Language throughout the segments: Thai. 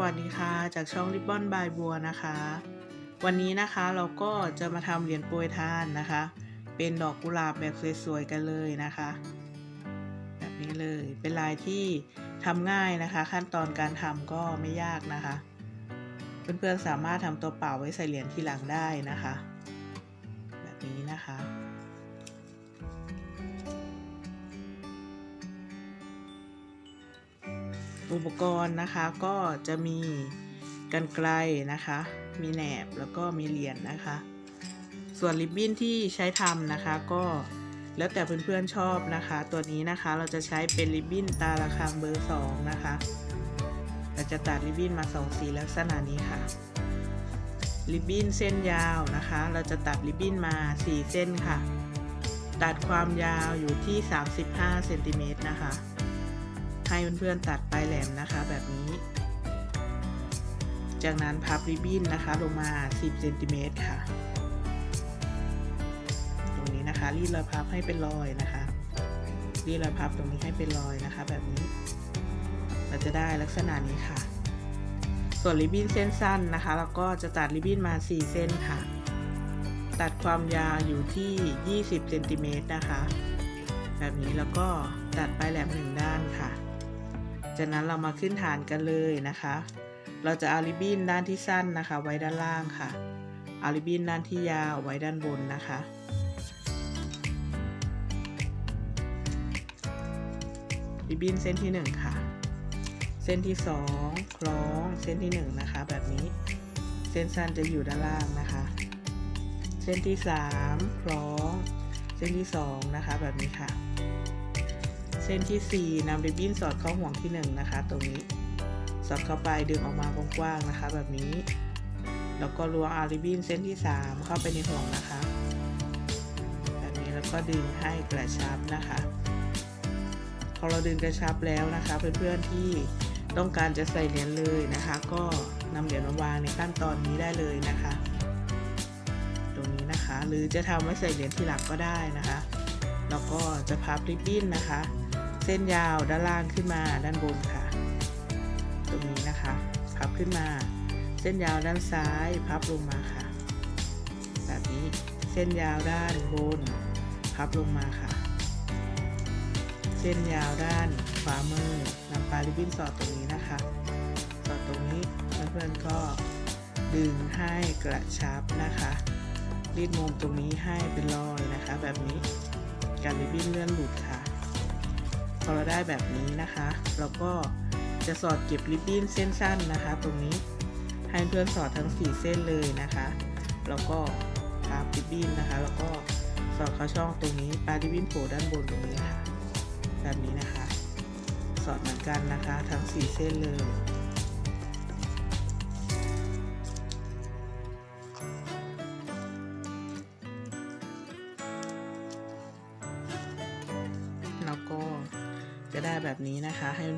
วัสดีค่ะ จากช่องริบบอนบายบัวนะคะ วันนี้นะคะเราก็จะมาทำเหรียญโปรยทานนะคะ เป็นดอกกุหลาบแบบสวยๆกันเลยนะคะ แบบนี้เลยเป็นลายที่ทำง่ายนะคะ ขั้นตอนการทำก็ไม่ยากนะคะ เพื่อนๆสามารถทำตัวเปล่าไว้ใส่เหรียญทีหลังได้นะคะ แบบนี้นะคะ อุปกรณ์นะคะก็จะมีกันไกลนะคะ มีแหนบแล้วก็มีเหรียญนะคะ ส่วนริบบิ้นที่ใช้ทำนะคะก็แล้วแต่เพื่อนๆชอบนะคะ ตัวนี้นะคะเราจะใช้เป็นริบบิ้นตาระคังเบอร์สองนะคะเราจะตัดริบบิ้นมาสองสีลักษณะนี้ค่ะริบบิ้นเส้นยาวนะคะ เราจะตัดริบบิ้นมาสี่เส้นค่ะ ตัดความยาวอยู่ที่ 35เซนติเมตรนะคะ ให้เพื่อนๆตัดปลายแหลมนะคะแบบนี้ จากนั้นพับริบบิ้นนะคะลงมา 10เซนติเมตรค่ะ ตรงนี้นะคะรีดรอยพับให้เป็นรอยนะคะรีดรอยพับตรงนี้ให้เป็นรอยนะคะ แบบนี้ เราจะได้ลักษณะนี้ค่ะ ส่วนริบบิ้นเส้นสั้นนะคะเราก็จะตัดริบบิ้นมา 4 เส้นค่ะ ตัดความยาวอยู่ที่ 20เซนติเมตรนะคะแบบนี้แล้วก็ตัดปลายแหลมหนึ่งด้านค่ะ จากนั้นเรามาขึ้นฐานกันเลยนะคะ เราจะเอาริบบิ้นด้านที่สั้นนะคะ ไว้ด้านล่างค่ะ เอาริบบิ้นด้านที่ยาวไว้ด้านบนนะคะริบบิ้นเส้นที่ 1 ค่ะ เส้นที่ 2 คล้องเส้นที่ 1 นะคะ แบบนี้ เส้นสั้นจะอยู่ด้านล่างนะคะ เส้นที่ 3 คล้อง เส้นที่ 2 นะคะ แบบนี้ค่ะ เส้นที่ 4นำริบบิ้นสอดเข้าห่วงที่ 1 นะคะ ตรงนี้สอดเข้าไปดึงออกมากว้างๆนะคะ แบบนี้ แล้วก็ล้วงอาริบบิ้นเส้นที่ 3 เข้าไปในห่วงนะคะ แบบนี้แล้วก็ดึงให้กระชับนะคะพอเราดึงกระชับแล้วนะคะเพื่อนๆที่ต้องการจะใส่เหรียญเลยนะคะ ก็นำเหรียญมาวางในขั้นตอนนี้ได้เลยนะคะ ตรงนี้นะคะ หรือจะทำไว้ใส่เหรียญทีหลังก็ได้นะคะ แล้วก็จะพับริบบิ้นนะคะ เส้นยาวด้านล่างขึ้นมาด้านบนค่ะ ตรงนี้นะคะ พับขึ้นมา เส้นยาวด้านซ้าย พับลงมาค่ะ แบบนี้เส้นยาวด้านบน พับลงมาค่ะ เส้นยาวด้านขวามือนำปลายริบบิ้นสอดตรงนี้นะคะ สอดตรงนี้เพื่อนๆก็ดึงให้กระชับนะคะรีดมุมตรงนี้ให้เป็นรอยนะคะ แบบนี้การริบบิ้นเลื่อนหลุดค่ะ พอเราได้แบบนี้นะคะ เราก็จะสอดเก็บริบบิ้นเส้นสั้นนะคะ ตรงนี้ให้เพื่อนสอดทั้ง 4 เส้นเลยนะคะแล้วก็พับริบบิ้นนะคะ แล้วก็สอดเข้าช่องตรงนี้ปลาริบบิ้นโผล่ด้านบนตรงนี้ค่ะ แบบนี้นะคะ สอดเหมือนกันนะคะ ทั้ง 4 เส้นเลย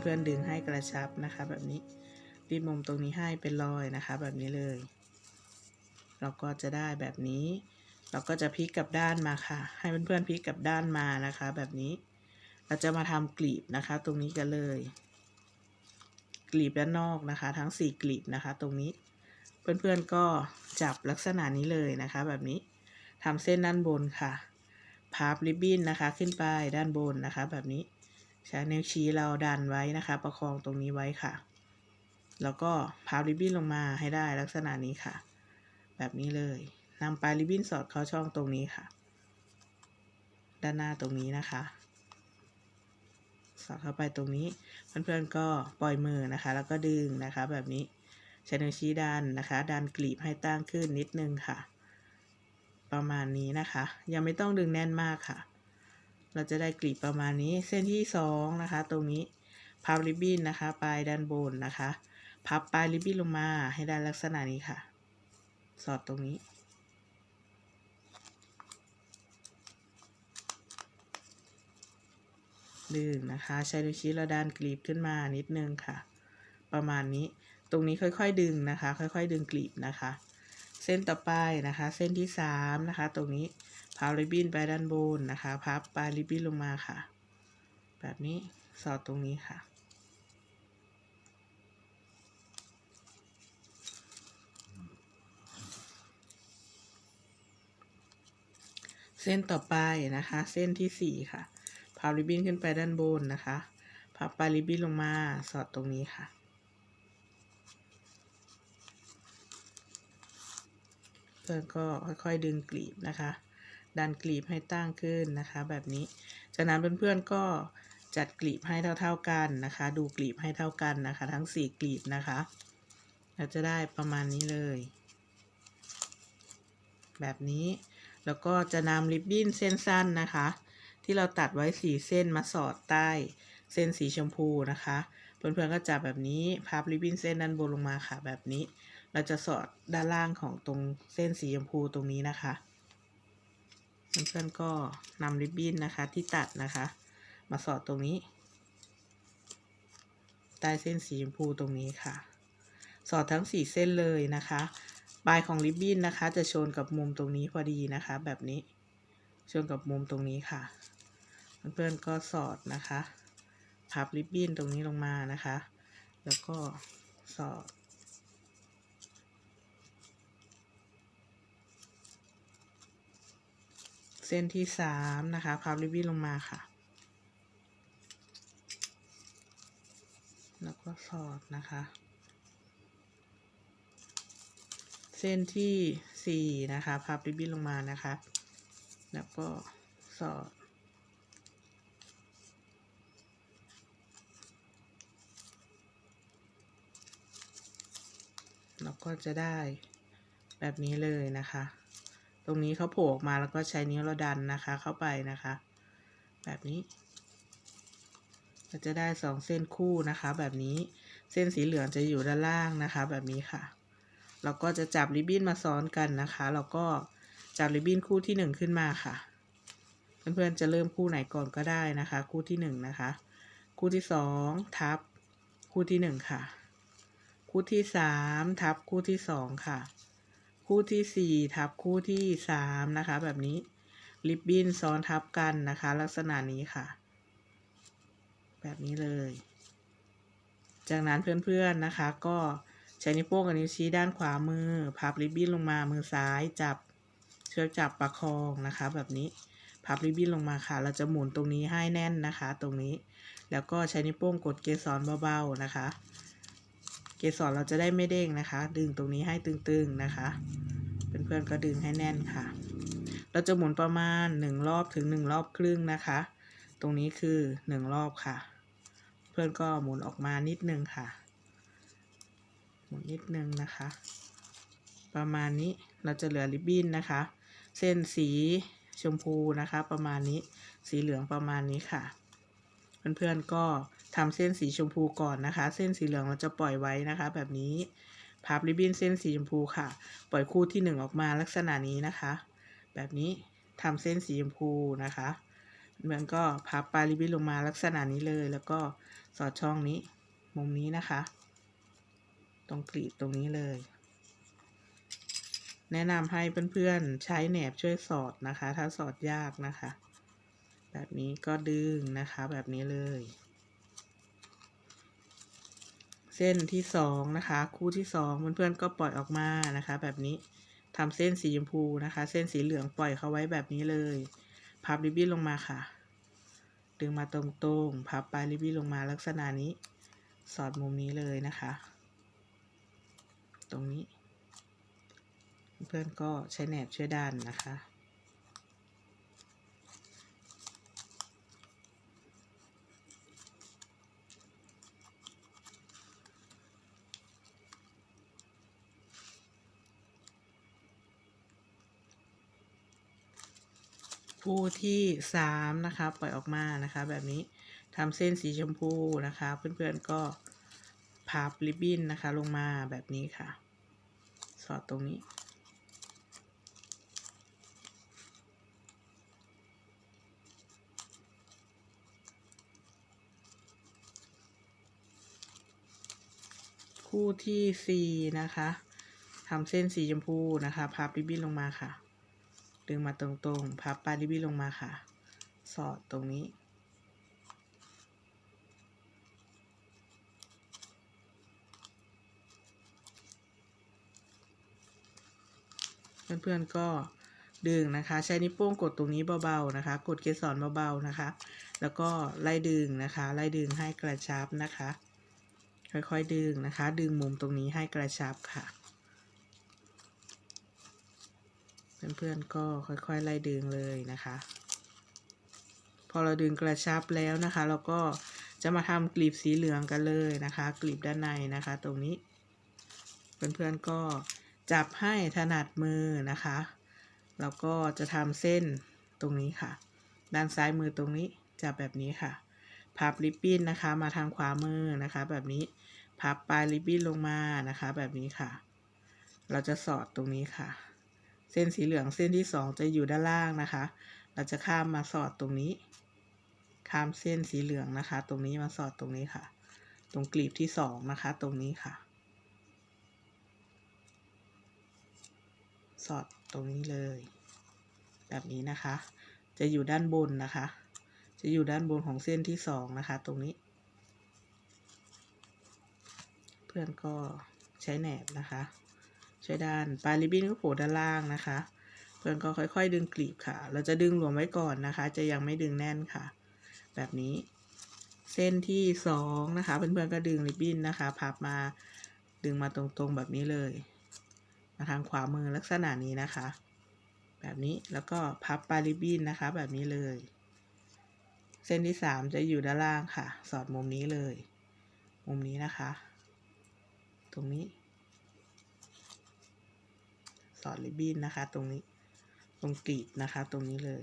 พื่อนๆดึงให้กระชับนะคะ แบบนี้รีดมุมตรงนี้ให้เป็นรอยนะคะ แบบนี้เลย เราก็จะได้แบบนี้ เราก็จะพลิกกลับด้านมาค่ะ ให้เพื่อนๆพลิกกลับด้านมานะคะ แบบนี้ เราจะมาทำกลีบนะคะ ตรงนี้กันเลย กลีบด้านนอกนะคะ ทั้งสี่กลีบนะคะ ตรงนี้ เพื่อนๆก็จับลักษณะนี้เลยนะคะ แบบนี้ทำเส้นด้านบนค่ะ พับริบบิ้นนะคะ ขึ้นไปด้านบนนะคะ แบบนี้ ใช้นิ้วชี้เราดันไว้นะคะ ประคองตรงนี้ไว้ค่ะ แล้วก็พับริบบิ้นลงมาให้ได้ลักษณะนี้ค่ะ แบบนี้เลยนำปลายริบบิ้นสอดเข้าช่องตรงนี้ค่ะ ด้านหน้าตรงนี้นะคะ สอดเข้าไปตรงนี้ เพื่อนๆก็ปล่อยมือนะคะ แล้วก็ดึงนะคะ แบบนี้ใช้นิ้วชี้ดันนะคะดันกลีบให้ตั้งขึ้นนิดนึงค่ะ ประมาณนี้นะคะ ยังไม่ต้องดึงแน่นมากค่ะ เราจะได้กลีบประมาณนี้เส้นที่สองนะคะ ตรงนี้พับริบบิ้นนะคะปลายด้านบนนะคะ พับปลายริบบิ้นลงมาให้ได้ลักษณะนี้ค่ะ สอดตรงนี้ ดึงนะคะ ใช้นิ้วชี้เราดันกลีบขึ้นมานิดนึงค่ะ ประมาณนี้ตรงนี้ค่อยๆดึงนะคะ ค่อยๆ ดึงกลีบนะคะ เส้นต่อไปนะคะ เส้นที่สามนะคะ ตรงนี้ พาบริบบิ้นไปด้านบนนะคะ พับปลายริบบิ้นลงมาค่ะ แบบนี้สอดตรงนี้ค่ะ เส้นต่อไปนะคะ เส้นที่สี่ค่ะพาบริบบิ้นขึ้นไปด้านบนนะคะ พับปลายริบบิ้นลงมาสอดตรงนี้ค่ะแล้วก็ค่อยๆดึงกลีบนะคะ ดันกลีบให้ตั้งขึ้นนะคะ แบบนี้ จากนั้นเพื่อนๆก็จัดกลีบให้เท่า ๆกันนะคะ ดูกลีบให้เท่ากันนะคะ ทั้งสี่กลีบนะคะเราจะได้ประมาณนี้เลย แบบนี้แล้วก็จะนำริบบิ้นเส้นสั้นนะคะ ที่เราตัดไว้สี่เส้นมาสอดใต้เส้นสีชมพูนะคะเพื่อนๆก็จับแบบนี้พับริบบิ้นเส้นด้านบนลงมาค่ะ แบบนี้ เราจะสอดด้านล่างของตรงเส้นสีชมพูตรงนี้นะคะ เพื่อนๆก็นำริบบิ้นนะคะที่ตัดนะคะ มาสอดตรงนี้ ใต้เส้นสีชมพูตรงนี้ค่ะ สอดทั้งสี่เส้นเลยนะคะปลายของริบบิ้นนะคะ จะชนกับมุมตรงนี้พอดีนะคะ แบบนี้ชนกับมุมตรงนี้ค่ะ เพื่อนๆก็สอดนะคะ พับริบบิ้นตรงนี้ลงมานะคะ แล้วก็สอด เส้นที่สามนะคะพับริบบิ้นลงมาค่ะ แล้วก็สอดนะคะ เส้นที่สี่นะคะพับริบบิ้นลงมานะคะ แล้วก็สอดแล้วก็จะได้แบบนี้เลยนะคะ ตรงนี้เขาโผล่ออกมาแล้วก็ใช้นิ้วเราดันนะคะเข้าไปนะคะ แบบนี้เราจะได้สองเส้นคู่นะคะ แบบนี้เส้นสีเหลืองจะอยู่ด้านล่างนะคะ แบบนี้ค่ะ เราก็จะจับริบบิ้นมาซ้อนกันนะคะแล้วก็จับริบบิ้นคู่ที่หนึ่งขึ้นมาค่ะเพื่อนๆจะเริ่มคู่ไหนก่อนก็ได้นะคะ คู่ที่หนึ่งนะคะ คู่ที่สองทับ คู่ที่หนึ่งค่ะ คู่ที่สามทับคู่ที่สองค่ะ คู่ที่สี่ทับคู่ที่สามนะคะ แบบนี้ริบบิ้นซ้อนทับกันนะคะ ลักษณะนี้ค่ะ แบบนี้เลย จากนั้นเพื่อนๆนะคะ ก็ใช้นิ้วโป้งกับนิ้วชี้ด้านขวามือพับริบบิ้นลงมามือซ้ายจับเชือกจับประคองนะคะ แบบนี้พับริบบิ้นลงมาค่ะ เราจะหมุนตรงนี้ให้แน่นนะคะ ตรงนี้ แล้วก็ใช้นิ้วโป้งกดเกสรเบาๆนะคะ เกสรเราจะได้ไม่เด้งนะคะ ดึงตรงนี้ให้ตึงๆนะคะเพื่อนๆก็ดึงให้แน่นค่ะ เราจะหมุนประมาณหนึ่งรอบถึงหนึ่งรอบครึ่งนะคะ ตรงนี้คือหนึ่งรอบค่ะ เพื่อนก็หมุนออกมานิดนึงค่ะ หมุนนิดนึงนะคะ ประมาณนี้เราจะเหลือริบบิ้นนะคะ เส้นสีชมพูนะคะ ประมาณนี้ สีเหลืองประมาณนี้ค่ะ เพื่อนๆก็ทำเส้นสีชมพูก่อนนะคะ เส้นสีเหลืองเราจะปล่อยไว้นะคะ แบบนี้พับริบบิ้นเส้นสีชมพูค่ะ ปล่อยคู่ที่หนึ่งออกมาลักษณะนี้นะคะ แบบนี้ทำเส้นสีชมพูนะคะเพื่อนก็พับปลายริบบิ้นลงมาลักษณะนี้เลย แล้วก็สอดช่องนี้ มุมนี้นะคะ ตรงกรีดตรงนี้เลย แนะนำให้เพื่อนๆใช้แหนบช่วยสอดนะคะ ถ้าสอดยากนะคะ แบบนี้ก็ดึงนะคะแบบนี้เลย เส้นที่สองนะคะ คู่ที่สองเพื่อนๆก็ปล่อยออกมานะคะ แบบนี้ทำเส้นสีชมพูนะคะ เส้นสีเหลืองปล่อยเขาไว้แบบนี้เลย พับริบบิ้นลงมาค่ะ ดึงมาตรงๆ พับปลายริบบิ้นลงมาลักษณะนี้ สอดมุมนี้เลยนะคะ ตรงนี้ เพื่อนก็ใช้แหนบช่วยดันนะคะ คู่ที่สามนะคะปล่อยออกมานะคะ แบบนี้ทำเส้นสีชมพูนะคะ เพื่อนๆก็พับริบบิ้นนะคะ ลงมาแบบนี้ค่ะ สอดตรงนี้ คู่ที่สี่นะคะทำเส้นสีชมพูนะคะ พับริบบิ้นลงมาค่ะ ดึงมาตรงๆ พับปลายริบบิ้นลงมาค่ะ สอดตรงนี้ เพื่อนๆก็ดึงนะคะ ใช้นิ้วโป้งกดตรงนี้เบาๆนะคะ กดเกสรเบาๆนะคะ แล้วก็ไล่ดึงนะคะ ไล่ดึงให้กระชับนะคะ ค่อยๆดึงนะคะ ดึงมุมตรงนี้ให้กระชับค่ะ เพื่อนๆก็ค่อยๆไล่ดึงเลยนะคะ พอเราดึงกระชับแล้วนะคะ เราก็จะมาทำกลีบสีเหลืองกันเลยนะคะ กลีบด้านในนะคะ ตรงนี้เพื่อนๆก็จับให้ถนัดมือนะคะแล้วก็จะทำเส้นตรงนี้ค่ะ ด้านซ้ายมือตรงนี้จับแบบนี้ค่ะ พับริบบิ้นนะคะ มาทางขวามือนะคะ แบบนี้พับปลายริบบิ้นลงมานะคะ แบบนี้ค่ะ เราจะสอดตรงนี้ค่ะ เส้นสีเหลืองเส้นที่สองจะอยู่ด้านล่างนะคะ เราจะข้ามมาสอดตรงนี้ ข้ามเส้นสีเหลืองนะคะ ตรงนี้มาสอดตรงนี้ค่ะ ตรงกลีบที่สองนะคะ ตรงนี้ค่ะ สอดตรงนี้เลย แบบนี้นะคะ จะอยู่ด้านบนนะคะ จะอยู่ด้านบนของเส้นที่สองนะคะ ตรงนี้ เพื่อนก็ใช้แหนบนะคะ ใช้ด้านปลายริบบิ้นก็โผล่ด้านล่างนะคะเพื่อนก็ค่อย ๆ ดึงกลีบค่ะ เราจะดึงหลวมไว้ก่อนนะคะ จะยังไม่ดึงแน่นค่ะ แบบนี้เส้นที่สองนะคะเพื่อนๆก็ดึงริบบิ้นนะคะพับมาดึงมาตรงๆแบบนี้เลยมาทางขวามือลักษณะนี้นะคะ แบบนี้แล้วก็พับปลายริบบิ้นนะคะ แบบนี้เลย เส้นที่สามจะอยู่ด้านล่างค่ะ สอดมุมนี้เลย มุมนี้นะคะ ตรงนี้ สอดริบบิ้นนะคะ ตรงนี้ตรงกรีบนะคะ ตรงนี้เลย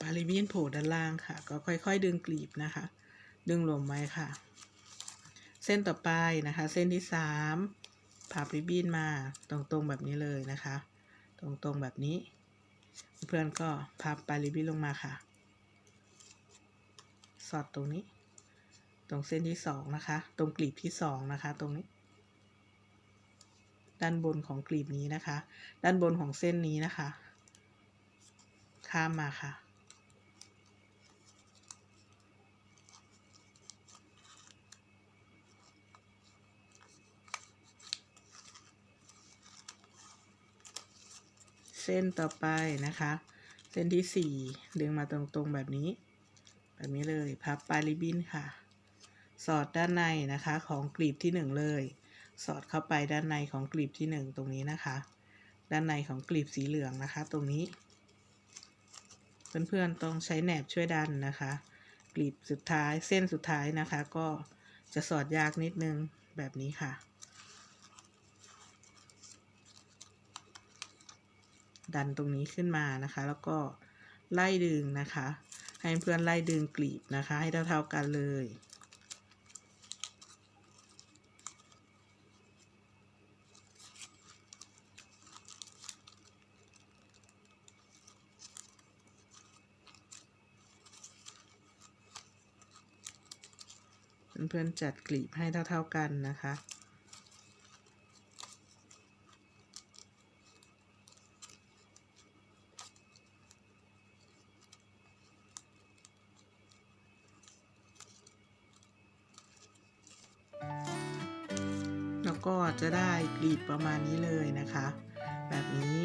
ปาริบบิ้นโผล่ด้านล่างค่ะ ก็ค่อยๆ ดึงกลีบนะคะ ดึงลมไว้ค่ะ เส้นต่อไปนะคะ เส้นที่สามพับริบบิ้นมาตรงๆแบบนี้เลยนะคะ ตรงๆแบบนี้ เพื่อนก็พับปลาริบบิ้นลงมาค่ะ สอดตรงนี้ ตรงเส้นที่สองนะคะ ตรงกลีบที่สองนะคะ ตรงนี้ ด้านบนของกลีบนี้นะคะ ด้านบนของเส้นนี้นะคะ ข้ามมาค่ะ เส้นต่อไปนะคะ เส้นที่สี่ดึงมาตรงๆแบบนี้ แบบนี้เลย พับปลายริบบิ้นค่ะ สอดด้านในนะคะของกลีบที่หนึ่งเลย สอดเข้าไปด้านในของกลีบที่หนึ่งตรงนี้นะคะ ด้านในของกลีบสีเหลืองนะคะ ตรงนี้ เพื่อนๆต้องใช้แหนบช่วยดันนะคะ กลีบสุดท้ายเส้นสุดท้ายนะคะ ก็จะสอดยากนิดนึงแบบนี้ค่ะ ดันตรงนี้ขึ้นมานะคะ แล้วก็ไล่ดึงนะคะ ให้เพื่อนไล่ดึงกลีบนะคะ ให้เท่าๆกันเลย เพื่อนๆจัดกลีบให้เท่า ๆกันนะคะ แล้วก็จะได้กลีบประมาณนี้เลยนะคะ แบบนี้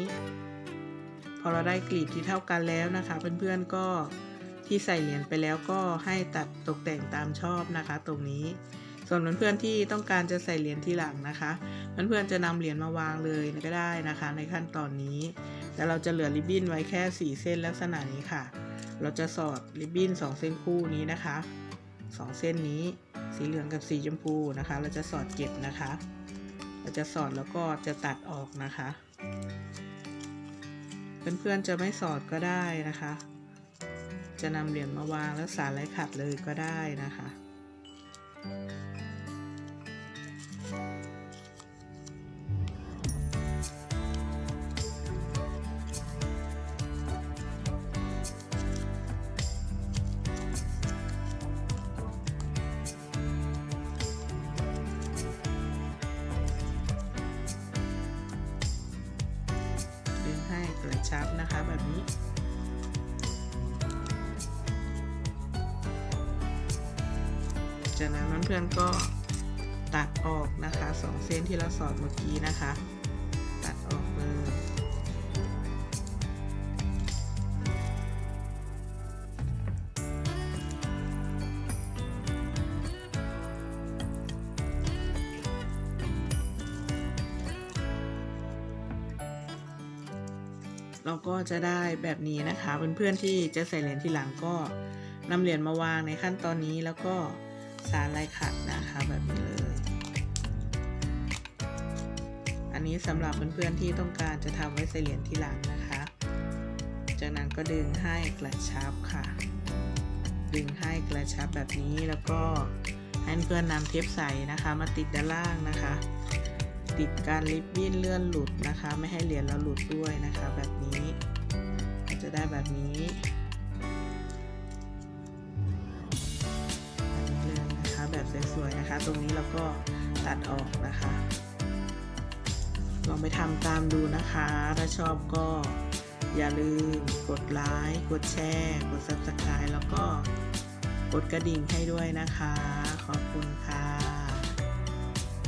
พอเราได้กลีบที่เท่ากันแล้วนะคะ เพื่อนๆก็ ที่ใส่เหรียญไปแล้วก็ให้ตัดตกแต่งตามชอบนะคะ ตรงนี้ ส่วนเพื่อนๆที่ต้องการจะใส่เหรียญที่หลังนะคะเพื่อนๆจะนำเหรียญมาวางเลยก็ได้นะคะ ในขั้นตอนนี้ แต่เราจะเหลือริบบิ้นไว้แค่ 4 เส้นลักษณะนี้ค่ะ เราจะสอดริบบิ้น 2 เส้นคู่นี้นะคะ 2 เส้นนี้สีเหลืองกับสีชมพูนะคะ เราจะสอดเก็บนะคะ เราจะสอดแล้วก็จะตัดออกนะคะ เพื่อนๆจะไม่สอดก็ได้นะคะ จะนำเหรียญมาวางแล้วสารไรขัดเลยก็ได้นะคะดึงให้กระชับนะคะแบบนี้ จากนั้นเพื่อนๆก็ตัดออกนะคะสองเส้นที่เราสอดเมื่อกี้นะคะ ตัดออกเลยเราก็จะได้แบบนี้นะคะเพื่อนๆที่จะใส่เหรียญทีหลังก็นำเหรียญมาวางในขั้นตอนนี้แล้วก็ สารลายขัดนะคะแบบนี้เลย อันนี้สำหรับเพื่อนๆที่ต้องการจะทำไว้ใส่เหรียญทีหลังนะคะ จากนั้นก็ดึงให้กระชับค่ะ ดึงให้กระชับแบบนี้แล้วก็ให้เพื่อนนำเทปใสนะคะ มาติดด้านล่างนะคะ ติดการริบบิ้นเลื่อนหลุดนะคะ ไม่ให้เหรียญเราหลุดด้วยนะคะ แบบนี้จะได้แบบนี้ สวยๆนะคะ ตรงนี้เราก็ตัดออกนะคะ ลองไปทำตามดูนะคะ ถ้าชอบก็อย่าลืมกดไลค์ กดแชร์ กด subscribe แล้วก็กดกระดิ่งให้ด้วยนะคะ ขอบคุณค่ะ